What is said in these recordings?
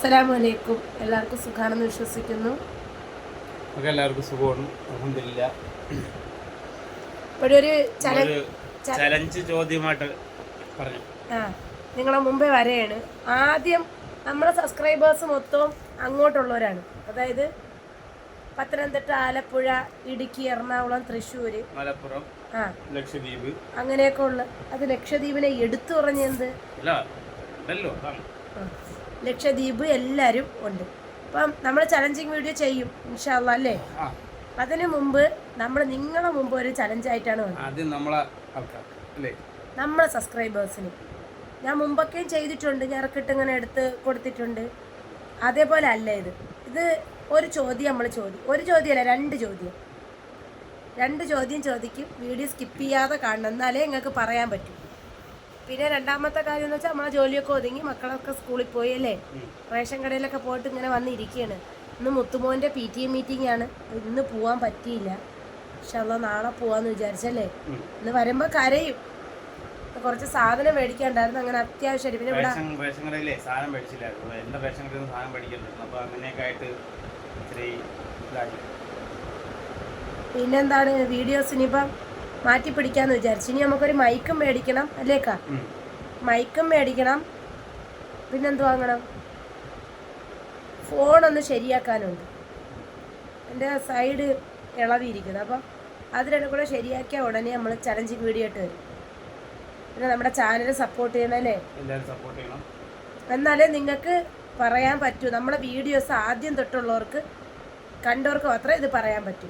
അസ്സലാമു അലൈക്കും എല്ലാവർക്കും സുഖാണെന്ന് വിശ്വസിക്കുന്നു. നമുക്ക് എല്ലാവർക്കും സുഖമാണ്. അൽഹംദുലില്ലാ. ഇവിടെ ഒരു ചല ചലഞ്ച് ചോദ്യമായിട്ട് പറഞ്ഞു. ആ നിങ്ങളെ മുമ്പേ വരെയാണ്. ആദ്യം നമ്മുടെ സബ്സ്ക്രൈബേഴ്സ് മൊത്തം അങ്ങോട്ടുള്ളവരാണ്. അതായത് പത്തനംതിട്ട ആലപ്പുഴ ഇടുക്കി എറണാകുളം തൃശ്ശൂർ മലപ്പുറം ആ. ലക്ഷദ്വീപ്. അങ്ങനെയൊക്കെ ഉള്ള അത് ലക്ഷദ്വീപിനെ എടുത്തു പറഞ്ഞെന്ത് അല്ല ഉണ്ടല്ലോ ആ. ലക്ഷദ്വീപ് എല്ലാവരും ഉണ്ട്. അപ്പം നമ്മൾ ചലഞ്ചിങ് വീഡിയോ ചെയ്യും ഇൻഷാല്ല അല്ലേ? അതിനു മുമ്പ് നമ്മൾ നിങ്ങളെ മുമ്പ് ഒരു ചലഞ്ചായിട്ടാണ് വന്നത്. നമ്മളെ സബ്സ്ക്രൈബേഴ്സിന് ഞാൻ മുമ്പൊക്കെയും ചെയ്തിട്ടുണ്ട് ഞാൻ ഇറക്കിട്ട് ഇങ്ങനെ എടുത്ത് കൊടുത്തിട്ടുണ്ട്. അതേപോലെ അല്ല ഇത്. ഇത് ഒരു ചോദ്യം നമ്മൾ ചോദ്യം ഒരു ചോദ്യമല്ല രണ്ട് ചോദ്യം. രണ്ട് ചോദ്യം ചോദിക്കും വീഡിയോ സ്കിപ്പ് ചെയ്യാതെ കാണണം. എന്നാലേ നിങ്ങൾക്ക് പറയാൻ പറ്റൂ. പിന്നെ രണ്ടാമത്തെ കാര്യം എന്ന് വെച്ചാൽ നമ്മളെ ജോലിയൊക്കെ ഒതുങ്ങി മക്കളൊക്കെ സ്കൂളിൽ പോയി അല്ലേ? റേഷൻ കടയിലൊക്കെ പോയിട്ട് ഇങ്ങനെ വന്നിരിക്കുകയാണ് ഇന്ന് മുത്തുമോന്റെ പി ടി എ മീറ്റിംഗ് ആണ്. ഇന്ന് പോവാൻ പറ്റിയില്ല. പക്ഷെ അല്ല നാളെ പോവാന്ന് വിചാരിച്ചല്ലേ? ഇന്ന് വരുമ്പോൾ കരയും. കുറച്ച് സാധനം മേടിക്കാണ്ടായിരുന്നു. അങ്ങനെ അത്യാവശ്യം പിന്നെ ഇവിടെ റേഷൻ കടയിലേ സാധനം മേടിച്ചില്ലായിരുന്നു എന്റെ റേഷൻ കടയിൽ നിന്ന് സാധനം മേടിക്കണ്ടായിരുന്നു അപ്പോൾ അങ്ങനെയൊക്കെ ആയിട്ട് ഇത്തിരി പിന്നെന്താണ് വീഡിയോസ് ഇനിയിപ്പം? മാറ്റി പിടിക്കാന്ന് വിചാരിച്ചു. ഇനി നമുക്കൊരു മൈക്കും മേടിക്കണം അല്ലേക്കാ? മൈക്കും മേടിക്കണം. പിന്നെന്ത് വാങ്ങണം ഫോണൊന്ന് ശരിയാക്കാനുണ്ട്. എന്റെ സൈഡ് ഇളവിയിരിക്കുന്നു. അപ്പം അത് രണ്ടും കൂടെ ശരിയാക്കിയ ഉടനെ നമ്മൾ ചലഞ്ചിങ് വീഡിയോ ഇട്ട് വരും പിന്നെ നമ്മുടെ ചാനൽ സപ്പോർട്ട് ചെയ്യണല്ലേ എന്നാലേ നിങ്ങൾക്ക് പറയാൻ പറ്റൂ. നമ്മളെ വീഡിയോസ് ആദ്യം തൊട്ടുള്ളവർക്ക് കണ്ടവർക്ക് മാത്രമേ ഇത് പറയാൻ പറ്റൂ.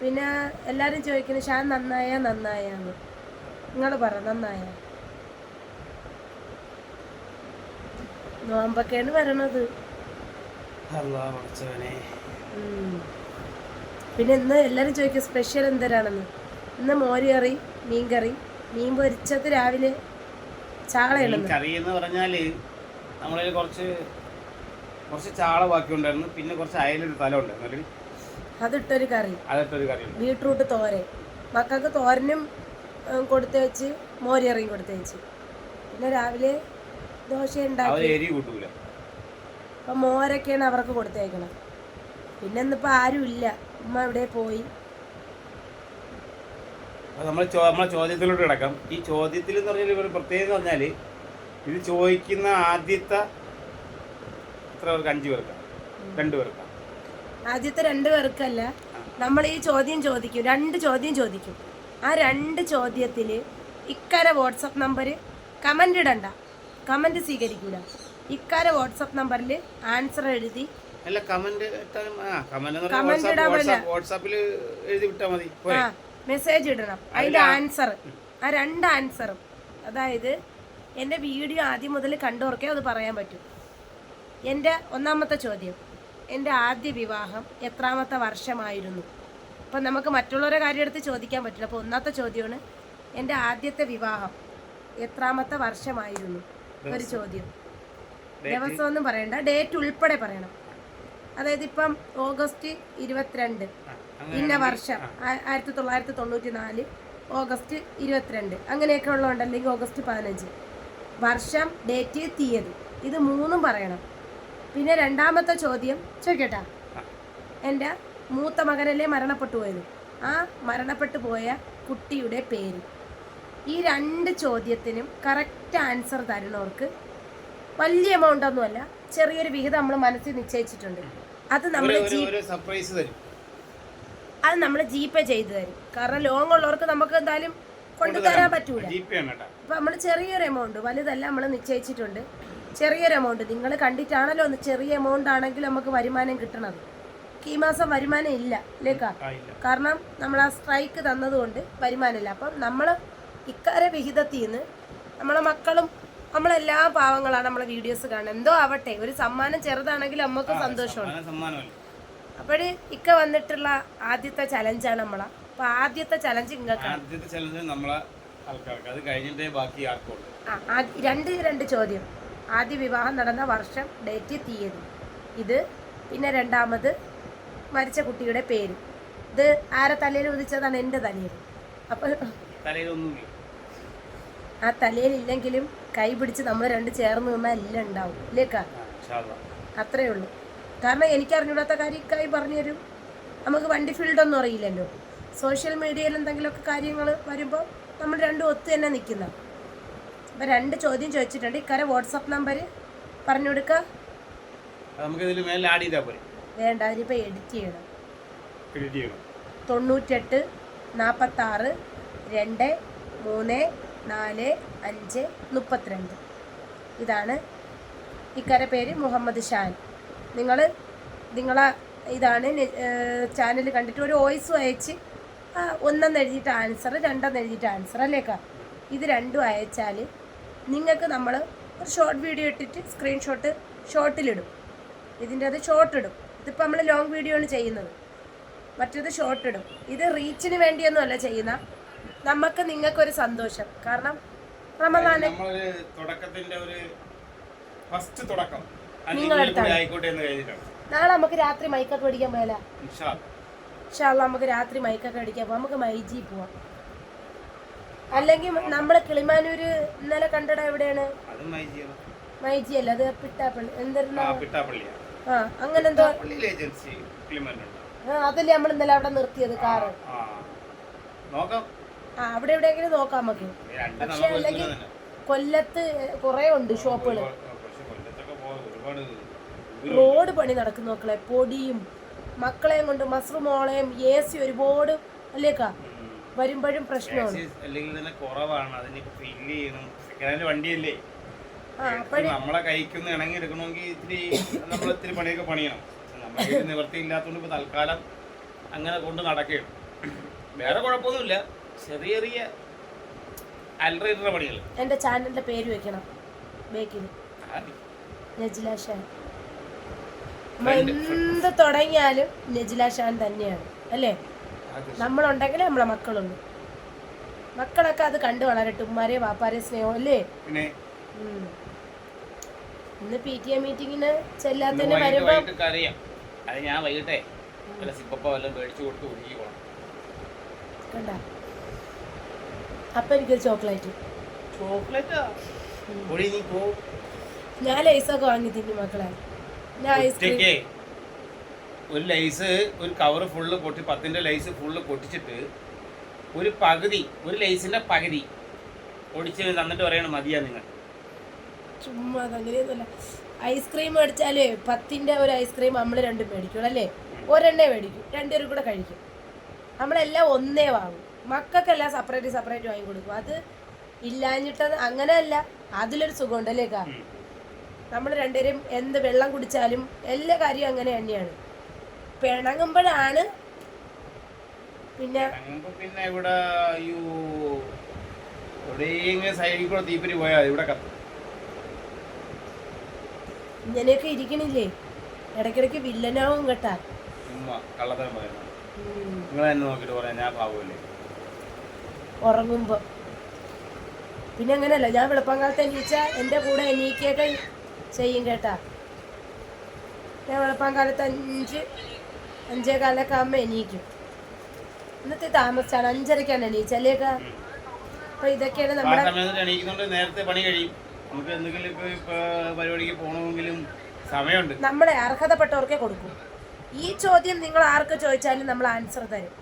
പിന്നെ എല്ലാവരും ചോദിക്കുന്നു ഷാൻ നന്നായ? നന്നായാന്ന്. നിങ്ങൾ പറ നന്നായ? നോമ്പൊക്കെയാണ് വരണത്. പിന്നെ ഇന്ന് എല്ലാവരും ചോദിക്കും സ്പെഷ്യൽ എന്തരാണെന്ന്? ഇന്ന് മോര് കറി മീൻ കറി മീൻ പൊരിച്ചത് രാവിലെ ചാളയാണ് കറി എന്ന് പറഞ്ഞാൽ നമ്മളിൽ കുറച്ച് കുറച്ച് ചാള ബാക്കി ഉണ്ടായിരുന്നു പിന്നെ കുറച്ച് അയലൊരു തല ഉണ്ടായിരുന്നു. അതിട്ടൊരു കറി. കറി. ബീട്രൂട്ട് തോരൻ. മക്കൾക്ക് തോരനും കൊടുത്തു വെച്ച് മോരിയറിയും കൊടുത്തു വെച്ച്. പിന്നെ രാവിലെ ദോശ ഉണ്ടാക്കി. അപ്പം മോരൊക്കെയാണ് അവർക്ക് കൊടുത്തേക്കണം പിന്നെ ഇന്നിപ്പോൾ ആരുമില്ല ഉമ്മ ഇവിടെ പോയി? നമ്മൾ നമ്മളെ ചോദ്യത്തിലോട്ട് കിടക്കാം. ഈ ചോദ്യത്തിൽ എന്ന് പറഞ്ഞാൽ ഒരു പ്രത്യേകത എന്ന് പറഞ്ഞാൽ ഇത് ചോദിക്കുന്ന ആദ്യത്തെ എത്ര പേർക്ക്? അഞ്ച് പേർക്കാണ് രണ്ട് പേർക്ക്. ആദ്യത്തെ രണ്ട് പേർക്കല്ല. നമ്മൾ ഈ ചോദ്യം ചോദിക്കും. രണ്ട് ചോദ്യം ചോദിക്കും. ആ രണ്ട് ചോദ്യത്തിൽ ഇക്കര വാട്സപ്പ് നമ്പർ കമന്റ് ഇടണ്ട. കമന്റ് സ്വീകരിക്കൂല. ഇക്കര വാട്സപ്പ് നമ്പറിൽ ആൻസർ എഴുതി. അല്ല കമന്റ് കമന്റ് Comment ഇടാൻ വാട്സാപ്പിൽ എഴുതി വിട്ടാൽ മതി. മെസ്സേജ് ഇടണം. അതിന്റെ ആൻസർ ആ രണ്ട് ആൻസറും അതായത് എന്റെ വീഡിയോ ആദ്യം മുതൽ കണ്ടവർക്കേ അത് പറയാൻ പറ്റും. എന്റെ ഒന്നാമത്തെ ചോദ്യം. എന്റെ ആദ്യ വിവാഹം എത്രാമത്തെ വർഷമായിരുന്നു. അപ്പം നമുക്ക് മറ്റുള്ളവരെ കാര്യം എടുത്ത് ചോദിക്കാൻ പറ്റില്ല. അപ്പോൾ ഒന്നാമത്തെ ചോദ്യമാണ് എന്റെ ആദ്യത്തെ വിവാഹം എത്രാമത്തെ വർഷമായിരുന്നു? ഒരു ചോദ്യം. ദിവസം ഒന്നും പറയണ്ട ഡേറ്റ് ഉൾപ്പെടെ പറയണം. അതായത് ഇപ്പം ഓഗസ്റ്റ് ഇരുപത്തിരണ്ട് ഇന്ന വർഷം ആയിരത്തി തൊള്ളായിരത്തി തൊണ്ണൂറ്റി നാല് ഓഗസ്റ്റ് ഇരുപത്തിരണ്ട്. അങ്ങനെയൊക്കെ ഉള്ളതുണ്ടല്ലെങ്കിൽ ഓഗസ്റ്റ് പതിനഞ്ച്. വർഷം ഡേറ്റ് തീയതി. ഇത് മൂന്നും പറയണം. പിന്നെ രണ്ടാമത്തെ ചോദ്യം ചോദിക്കട്ടാ. എന്റെ മൂത്ത മകനല്ലേ മരണപ്പെട്ടു പോയത്? ആ മരണപ്പെട്ടു പോയ കുട്ടിയുടെ പേര്. ഈ രണ്ട് ചോദ്യത്തിനും കറക്റ്റ് ആൻസർ തരുന്നവർക്ക് വലിയ എമൗണ്ട് ഒന്നുമല്ല ചെറിയൊരു വിഹിതം നമ്മൾ മനസ്സിൽ നിശ്ചയിച്ചിട്ടുണ്ട്. അത് നമ്മൾ സർപ്രൈസ് തരും. അത് നമ്മൾ ജി പേ ചെയ്തു തരും. കാരണം ലോങ് ഉള്ളവർക്ക് നമുക്ക് എന്തായാലും കൊണ്ടുതരാൻ പറ്റൂല. അപ്പൊ നമ്മൾ ചെറിയൊരു എമൗണ്ട് വലുതല്ല നമ്മൾ നിശ്ചയിച്ചിട്ടുണ്ട്. ചെറിയൊരു എമൗണ്ട് നിങ്ങൾ കണ്ടിട്ടാണല്ലോ ഒന്ന് ചെറിയ എമൗണ്ട് ആണെങ്കിൽ നമുക്ക് വരുമാനം കിട്ടണത്. ഈ മാസം വരുമാനം ഇല്ല അല്ലേക്കാ കാരണം നമ്മൾ ആ സ്ട്രൈക്ക് തന്നതുകൊണ്ട് വരുമാനമില്ല അപ്പം നമ്മൾ ഇക്കാരെ വിഹിതത്തിൽ നിന്ന് നമ്മളെ മക്കളും നമ്മളെല്ലാ പാവങ്ങളാണ് നമ്മളെ വീഡിയോസ് കാണുന്നത്. എന്തോ ആവട്ടെ ഒരു സമ്മാനം ചെറുതാണെങ്കിൽ നമുക്ക് സന്തോഷമാണ്. അപ്പോഴ് ഇക്ക വന്നിട്ടുള്ള ആദ്യത്തെ ചലഞ്ചാണ് നമ്മളെ. അപ്പൊ ആദ്യത്തെ ചലഞ്ച് നിങ്ങൾക്ക് രണ്ട് രണ്ട് ചോദ്യം. ആദ്യ വിവാഹം നടന്ന വർഷം ഡേറ്റ് തീയതി. ഇത് പിന്നെ രണ്ടാമത് മരിച്ച കുട്ടിയുടെ പേര്. ഇത് ആരെ തലയിൽ ഉദിച്ചതാണ് എന്റെ തലയിൽ. അപ്പോൾ ആ തലയിൽ ഇല്ലെങ്കിലും കൈ പിടിച്ച് നമ്മൾ രണ്ട് ചേർന്ന് നിന്നാൽ എല്ലാം ഉണ്ടാവും. ഇല്ലേക്കാ അത്രേ ഉള്ളൂ. കാരണം എനിക്ക് അറിഞ്ഞൂടാത്ത കാര്യം പറഞ്ഞു തരും. നമുക്ക് വണ്ടി ഫീൽഡൊന്നും അറിയില്ലല്ലോ. സോഷ്യൽ മീഡിയയിൽ എന്തെങ്കിലുമൊക്കെ കാര്യങ്ങൾ വരുമ്പോൾ നമ്മൾ രണ്ടും ഒത്തു തന്നെ നിൽക്കുന്ന. അപ്പം രണ്ട് ചോദ്യം ചോദിച്ചിട്ടുണ്ട്. ഇക്കാരെ വാട്സപ്പ് നമ്പർ പറഞ്ഞു കൊടുക്കുക നമുക്ക് ഇതിൽ മേലെ ആഡ് ചെയ്താൽ പോരെ. വേണ്ട അതിനിപ്പോൾ എഡിറ്റ് ചെയ്യണം. എഡിറ്റ് ചെയ്യണം. തൊണ്ണൂറ്റെട്ട് നാൽപ്പത്താറ് രണ്ട് മൂന്ന് നാല് അഞ്ച് മുപ്പത്തിരണ്ട്. ഇതാണ് ഇക്കരെ പേര് മുഹമ്മദ് ഷാൻ. നിങ്ങൾ നിങ്ങളെ ഇതാണ് ചാനൽ കണ്ടിട്ട് ഒരു വോയിസ് അയച്ച് ഒന്നെന്ന് എഴുതിയിട്ട് ആൻസർ രണ്ടെന്ന് എഴുതിയിട്ട് ആൻസർ അല്ലേക്കാ ഇത് രണ്ടും അയച്ചാൽ നിങ്ങൾക്ക് നമ്മൾ ഒരു ഷോർട്ട് വീഡിയോ ഇട്ടിട്ട് സ്ക്രീൻഷോട്ട് ഷോർട്ടിലിടും ഇതിന്റെ അത് ഷോർട്ട് ഇടും ഇതിപ്പോൾ നമ്മൾ ലോങ് വീഡിയോ ആണ് ചെയ്യുന്നത്. മറ്റേത് ഷോർട്ട് ഇടും ഇത് റീച്ചിന് വേണ്ടിയൊന്നുമല്ല ചെയ്യുന്ന. നമുക്ക് നിങ്ങൾക്കൊരു സന്തോഷം. കാരണം റമദാന് തുടക്കത്തിന്റെ ഒരു ഫസ്റ്റ് തുടക്കം. നാളെ നമുക്ക് രാത്രി മൈക്കൊക്കെ അടിക്കാൻ പോയാലോ. നമുക്ക് രാത്രി മൈക്കൊക്കെ അടിക്കാൻ പോവാം. നമുക്ക് മൈജി പോവാം. അല്ലെങ്കിൽ നമ്മൾ കിളിമാനൂര് ഇന്നലെ കണ്ടട എവിടെയാണ്? മൈജി അല്ല അത് പിട്ടാപ്പള്ളി. എന്തായിരുന്നു ആ അങ്ങനെ എന്തോ അതല്ലേ നമ്മൾ ഇന്നലെ അവിടെ നിർത്തിയത് കാറ്. ആ അവിടെ എവിടെയെങ്കിലും നോക്കാം നമുക്ക്. പക്ഷെ അല്ലെങ്കിൽ കൊല്ലത്ത് കൊറേ ഉണ്ട് ഷോപ്പുകൾ ഒരുപാട് റോഡ് പണി നടക്കുന്ന മക്കളെ പൊടിയും മക്കളെയും കൊണ്ട് മസ്റു മോളെയും എ സി ഒരുപാട് അല്ലേക്കാ. വരുമ്പോഴും പ്രശ്നമാണ്. അല്ലെങ്കിൽ തന്നെ കുറവാണ്. അതിന് ഫില്ല് ചെയ്യണം. സെക്കൻഡ് ഹാൻഡ് വണ്ടിയല്ലേ. നമ്മളെ കൈക്കൊന്ന് ഇണങ്ങി എടുക്കണമെങ്കിൽ ഇത്തിരി നമ്മൾ ഇത്തിരി പണിയൊക്കെ പണിയണം. കയ്യിൽ നിവൃത്തി ഇല്ലാത്തതുകൊണ്ട് ഇപ്പൊ തൽക്കാലം അങ്ങനെ കൊണ്ട് നടക്കുകയാണ്. വേറെ കുഴപ്പമൊന്നുമില്ല. ചെറിയ ചെറിയ അലറിയുടെ പണികൾ എന്റെ ചാനലിന്റെ പേര് വെക്കണം. ബേക്കിൽ നജില ഷാൻ. എന്ത് തുടങ്ങിയാലും നജില ഷാൻ തന്നെയാണ്. അല്ലേ? നമ്മളുണ്ടെങ്കിൽ നമ്മളെ മക്കളുണ്ട് മക്കളൊക്കെ അത് കണ്ടു വളരട്ടെ ഉമ്മാരെ വാപ്പാരെ സ്നേഹം അല്ലേ? ഇന്ന് പി ടി എ മീറ്റിങ്ങിന് ചെല്ലാത്തതിന് വരുമ്പോ അത് ഞാൻ വൈകിട്ടേ. വല്ല സിപ്പപ്പ വല്ലതും മേടിച്ചു കൊടുത്ത് ഒഴുകി പോകണം കണ്ട? അപ്പൊ എനിക്കൊരു ചോക്ലേറ്റ്. ചോക്ലേറ്റ്? ഞാൻ ലൈസൊക്കെ വാങ്ങി തിന്നു മക്കളെ. ഞാൻ ഐസ്ക്രീം ഒരു ലൈസ് ഒരു കവർ ഫുള്ള് പൊട്ടി പത്തിന്റെ ലൈസ് ഫുള്ള് പൊട്ടിച്ചിട്ട് ഒരു പകുതി ഒരു ലൈസിന്റെ പകുതി ഒടിച്ച് തന്നിട്ട് പറയണം മതിയാ നിങ്ങൾ. ചുമ്മാ അങ്ങനെയൊന്നുമല്ല. ഐസ്ക്രീം മേടിച്ചാലേ പത്തിന്റെ ഒരു ഐസ്ക്രീം നമ്മൾ രണ്ടും മേടിക്കും അല്ലേ? ഒരെണ്ണേ മേടിക്കും രണ്ടുപേരും കൂടെ കഴിക്കും. നമ്മളെല്ലാം ഒന്നേ വാങ്ങും. മക്കൾക്കെല്ലാം സെപ്പറേറ്റ് സെപ്പറേറ്റ് വാങ്ങി കൊടുക്കും. അത് ഇല്ലാഞ്ഞിട്ടത് അങ്ങനെയല്ല. അതിലൊരു സുഖമുണ്ടല്ലേ കാ? നമ്മൾ രണ്ടുപേരും എന്ത് വെള്ളം കുടിച്ചാലും എല്ലാ കാര്യവും അങ്ങനെ തന്നെയാണ്. പിണങ്ങുമ്പോഴാണ് പിന്നെ അങ്ങ് പിന്നെ ഇവിടെ അയ്യോ എവിടെയെങ്കിലും സൈഡിൽ കൂടെ തീപ്പരി പോയാൽ ഇവിടെ കത്തും. ഇങ്ങനെയൊക്കെ ഇരിക്കണില്ലേ? ഇടയ്ക്കിടയ്ക്ക് വില്ലനാവും കേട്ടാ. ചുമ്മാ കള്ളത്തരം പറയുന്നത്. ഉം. നിങ്ങൾ തന്നെ നോക്കിയിട്ട് പറയാം ഞാൻ പാവല്ലേ? ഉറങ്ങുമ്പോൾ പിന്നെ അങ്ങനെയല്ല ഞാൻ വെളുപ്പങ്കാലത്ത് എണീച്ച എന്റെ കൂടെ എണീക്കുകയൊക്കെ ചെയ്യും കേട്ടാ. ഞാൻ വെളുപ്പങ്കാലത്ത് അഞ്ച് അഞ്ചേ കാലൊക്കെ ആകുമ്പോൾ എണീക്കും. ഇന്നത്തെ താമസിച്ചാണ്. അഞ്ചരക്കാണ് എണീച്ചല്ലേക്കാ അപ്പൊ ഇതൊക്കെയാണ് നമ്മുടെ എണീക്കുന്നുണ്ട്. നേരത്തെ പണി കഴിയും. നമുക്ക് എന്തെങ്കിലും ഇപ്പൊ പരിപാടിക്ക് പോകണമെങ്കിലും സമയമുണ്ട്. നമ്മുടെ അർഹതപ്പെട്ടവർക്കെ കൊടുക്കും. ഈ ചോദ്യം നിങ്ങൾ ആർക്ക് ചോദിച്ചാലും നമ്മൾ ആൻസർ തരും.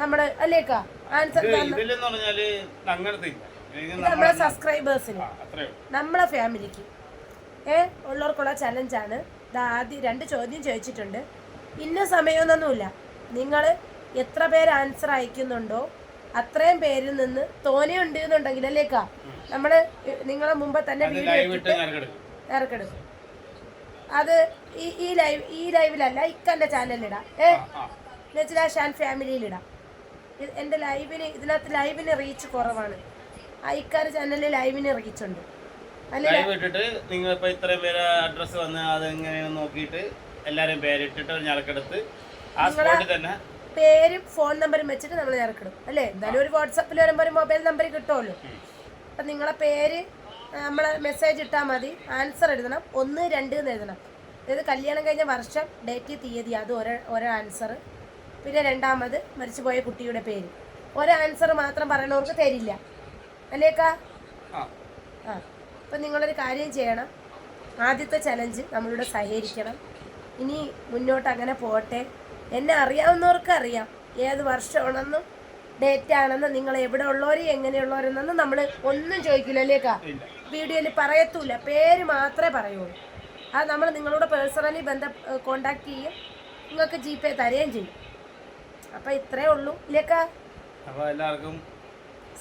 നമ്മുടെ അല്ലേക്കാ ആൻസർ നമ്മളെ സബ്സ്ക്രൈബേഴ്സിന്. നമ്മളെ ഫാമിലിക്ക് ഏ ഉള്ളവർക്കുള്ള ചലഞ്ചാണ് ആദ്യം രണ്ട് ചോദ്യം ചോദിച്ചിട്ടുണ്ട്. ഇന്ന സമയമൊന്നൊന്നുമില്ല നിങ്ങൾ എത്ര പേര് ആൻസർ അയക്കുന്നുണ്ടോ അത്രയും പേരിൽ നിന്ന് തോനെ ഉണ്ട് എന്നുണ്ടെങ്കിൽ അല്ലേക്കാ നമ്മൾ നിങ്ങളെ മുമ്പ് തന്നെ ഇറക്കെടുക്കും അത് ഈ ഈ ലൈവ് ഈ ലൈവിലല്ല ഇക്കന്റെ ചാനലിലിടാം ഏ? നജില ഷാൻ ഫാമിലിയിലിടാം എന്റെ ലൈവിന് ഇതിനകത്ത് ലൈവിന് റീച്ച് കുറവാണ്. ഐക്കാർ ചാനലിൽ ലൈവിന് റീച്ചുണ്ട് അല്ലെങ്കിൽ ലൈവ് ഇട്ടിട്ട് നിങ്ങൾ ഇപ്പൊ ഇത്രയും പേര് അഡ്രസ് വന്ന് അതെങ്ങനെയാണ് നോക്കിയിട്ട് എല്ലാരും പേരിട്ടിട്ട് ഒരു ഞറക്കെടുത്ത് ആ സ്പോട്ടിൽ തന്നെ പേരും ഫോൺ നമ്പറും വെച്ചിട്ട് നമ്മൾ ഞറക്കിടും അല്ലേ? എന്തായാലും ഒരു വാട്സപ്പിൽ വരുമ്പോൾ ഒരു മൊബൈൽ നമ്പർ കിട്ടുമല്ലോ അപ്പം നിങ്ങളെ പേര് നമ്മളെ മെസ്സേജ് ഇട്ടാൽ മതി. ആൻസർ എഴുതണം. ഒന്ന് രണ്ട് എന്ന് എഴുതണം. അതായത് കല്യാണം കഴിഞ്ഞ വർഷം ഡേറ്റ് തീയതി അത് ഒരേ ഒരേ ആൻസർ. പിന്നെ രണ്ടാമത് മരിച്ചുപോയ കുട്ടിയുടെ പേര്. ഒരു ആൻസർ മാത്രം പറയണവർക്ക് തരില്ല. അല്ലേക്കാ? ആ. ആ. അപ്പം നിങ്ങളൊരു കാര്യം ചെയ്യണം. ആദ്യത്തെ ചലഞ്ച് നമ്മളിവിടെ സഹകരിക്കണം. ഇനി മുന്നോട്ട് അങ്ങനെ പോട്ടെ എന്നെ അറിയാവുന്നവർക്ക് അറിയാം. ഏത് വർഷമാണെന്നും ഡേറ്റ് ആണെന്നും നിങ്ങൾ എവിടെ ഉള്ളവരും എങ്ങനെയുള്ളവരെന്നൊന്നും നമ്മൾ ഒന്നും ചോദിക്കില്ല അല്ലേക്കാ? വീഡിയോയിൽ പറയത്തൂല. പേര് മാത്രമേ പറയുള്ളൂ. അത് നമ്മൾ നിങ്ങളോട് പേഴ്സണലി ബന്ധ കോണ്ടാക്ട് ചെയ്യും. നിങ്ങൾക്ക് ജി പേ തരുകയും ചെയ്യും. അപ്പം ഇത്രേ ഉള്ളൂ. ഇല്ലേക്കാ? അപ്പോൾ എല്ലാവർക്കും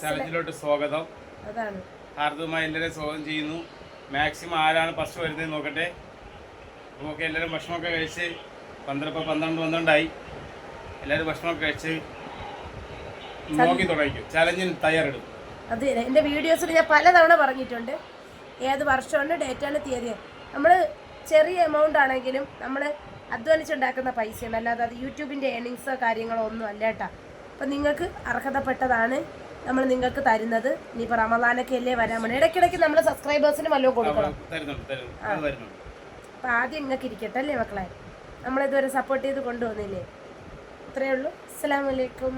ചലഞ്ചിലോട്ട് സ്വാഗതം. അതാണ്. ഹാർദവുമായി എല്ലാവരെയും സ്വാഗതം ചെയ്യുന്നു. മാക്സിമം ആരാണ് ഫസ്റ്റ് വരുന്നത് നോക്കട്ടെ. നമുക്ക് എല്ലാവരും ഭക്ഷണമൊക്കെ കഴിച്ച് പന്ത്രണ്ട് ഇപ്പോൾ പന്ത്രണ്ട് പന്ത്രണ്ടായി. എല്ലാവരും ഭക്ഷണമൊക്കെ കഴിച്ച് നോക്കി തുടങ്ങിക്കും. ചലഞ്ചിന് തയ്യാറെടുക്കും. അത് എന്റെ വീഡിയോസിൽ ഞാൻ പലതവണ പറഞ്ഞിട്ടുണ്ട്. ഏത് വർഷമാണ് ഡേറ്റാണ് തീയതി നമ്മൾ ചെറിയ എമൗണ്ട് ആണെങ്കിലും നമ്മൾ അധ്വാനിച്ചുണ്ടാക്കുന്ന പൈസയാണ് അല്ലാതെ അത് യൂട്യൂബിന്റെ ഏണിങ്സോ കാര്യങ്ങളോ ഒന്നും അല്ല കേട്ടോ. അപ്പം നിങ്ങൾക്ക് അർഹതപ്പെട്ടതാണ് നമ്മൾ നിങ്ങൾക്ക് തരുന്നത്. ഇനിയിപ്പോൾ റമദാനൊക്കെ അല്ലേ വരാൻ വേണ്ടി ഇടയ്ക്കിടയ്ക്ക് നമ്മൾ സബ്സ്ക്രൈബേഴ്സിന് വല്ലതും കൊടുക്കണം. തരുന്നുണ്ട് തരുന്നുണ്ട്. അപ്പം ആദ്യം നിങ്ങൾക്ക് ഇരിക്കട്ടെ അല്ലേ മക്കളെ? നമ്മളിതുവരെ സപ്പോർട്ട് ചെയ്ത് കൊണ്ടുവന്നില്ലേ ഇത്രയേ ഉള്ളൂ. അസ്സാം വലൈക്കും